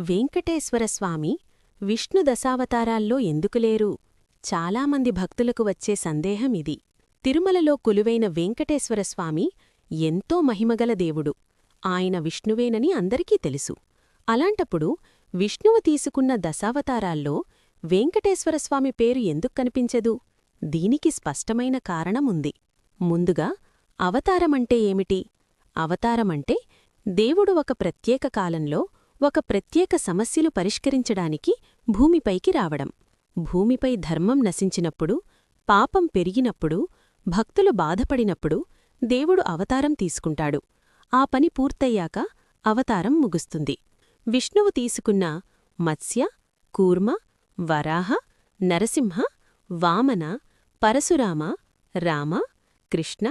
వెంకటేశ్వరస్వామి విష్ణు దశావతారాల్లో ఎందుకు లేరు? చాలామంది భక్తులకు వచ్చే సందేహం ఇది. తిరుమలలో కొలువైన వెంకటేశ్వరస్వామి ఎంతో మహిమగల దేవుడు. ఆయన విష్ణువేనని అందరికీ తెలుసు. అలాంటప్పుడు విష్ణువు తీసుకున్న దశావతారాల్లో వెంకటేశ్వరస్వామి పేరు ఎందుకు కనిపించదు? దీనికి స్పష్టమైన కారణముంది. ముందుగా అవతారమంటే ఏమిటి? అవతారమంటే దేవుడు ఒక ప్రత్యేక కాలంలో ఒక ప్రత్యేక సమస్యలు పరిష్కరించడానికి భూమిపైకి రావడం. భూమిపై ధర్మం నశించినప్పుడు పాపం పెరిగినప్పుడు భక్తులు బాధపడినప్పుడు దేవుడు అవతారం తీసుకుంటాడు. ఆ పని పూర్తయ్యాక అవతారం ముగుస్తుంది. విష్ణువు తీసుకున్న మత్స్య కూర్మ వరాహ నరసింహ వామన పరశురామ రామ కృష్ణ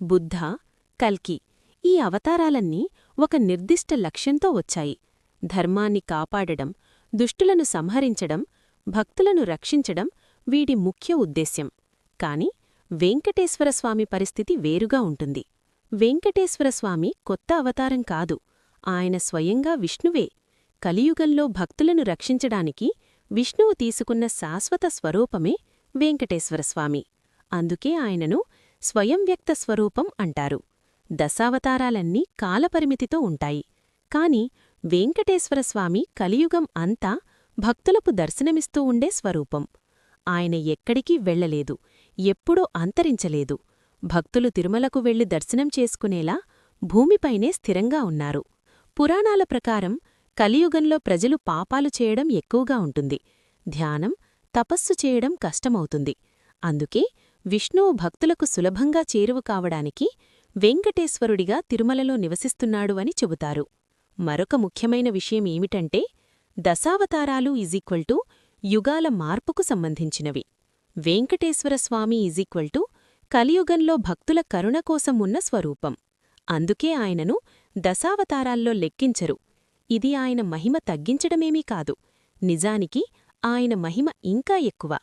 బుద్ధ కల్కి ఈ అవతారాలన్నీ ఒక నిర్దిష్ట లక్ష్యంతో వచ్చాయి. ధర్మాన్ని కాపాడడం దుష్టులను సంహరించడం భక్తులను రక్షించడం వీడి ముఖ్య ఉద్దేశ్యం. కాని వెంకటేశ్వరస్వామి పరిస్థితి వేరుగా ఉంటుంది. వెంకటేశ్వరస్వామి కొత్త అవతారం కాదు. ఆయన స్వయంగా విష్ణువే. కలియుగంలో భక్తులను రక్షించడానికి విష్ణువు తీసుకున్న శాశ్వత స్వరూపమే వెంకటేశ్వరస్వామి అందుకే ఆయనను స్వయంవ్యక్త స్వరూపం అంటారు. దశావతారాలన్నీ కాలపరిమితితో ఉంటాయి. కాని వెంకటేశ్వరస్వామి కలియుగం అంతా భక్తులకు దర్శనమిస్తూ ఉండే స్వరూపం. ఆయన ఎక్కడికీ వెళ్ళలేదు ఎప్పుడూ అంతరించలేదు. భక్తులు తిరుమలకు వెళ్ళి దర్శనం చేసుకునేలా భూమిపైనే స్థిరంగా ఉన్నారు. పురాణాల ప్రకారం కలియుగంలో ప్రజలు పాపాలు చేయడం ఎక్కువగా ఉంటుంది. ధ్యానం తపస్సు చేయడం కష్టమవుతుంది. అందుకే విష్ణువు భక్తులకు సులభంగా చేరువ కావడానికి వెంకటేశ్వరుడిగా తిరుమలలో నివసిస్తున్నాడు అని చెబుతారు. మరొక ముఖ్యమైన విషయం ఏమిటంటే దశావతారాలు ఈజీక్వల్ టు యుగాల మార్పుకు సంబంధించినవి. వెంకటేశ్వరస్వామి ఈజీక్వల్ టు కలియుగంలో భక్తుల కరుణ కోసం ఉన్న స్వరూపం. అందుకే ఆయనను దశావతారాల్లో లెక్కించరు. ఇది ఆయన మహిమ తగ్గించడమేమీ కాదు. నిజానికి ఆయన మహిమ ఇంకా ఎక్కువ.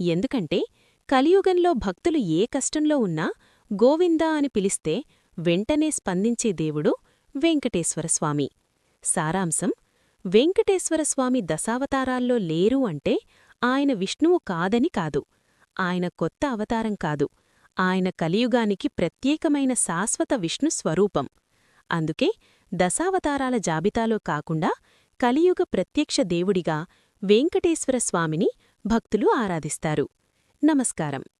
ఎందుకంటే కలియుగంలో భక్తులు ఏ కష్టంలో ఉన్నా గోవిందా అని పిలిస్తే వెంటనే స్పందించే దేవుడు వెంకటేశ్వరస్వామి సారాంశం వెంకటేశ్వరస్వామి దశావతారాల్లో లేరు అంటే ఆయన విష్ణువు కాదని కాదు. ఆయన కొత్త అవతారం కాదు. ఆయన కలియుగానికి ప్రత్యేకమైన శాశ్వత విష్ణు స్వరూపం. అందుకే దశావతారాల జాబితాలో కాకుండా కలియుగ ప్రత్యక్ష దేవుడిగా వెంకటేశ్వరస్వామిని భక్తులు ఆరాధిస్తారు. నమస్కారం.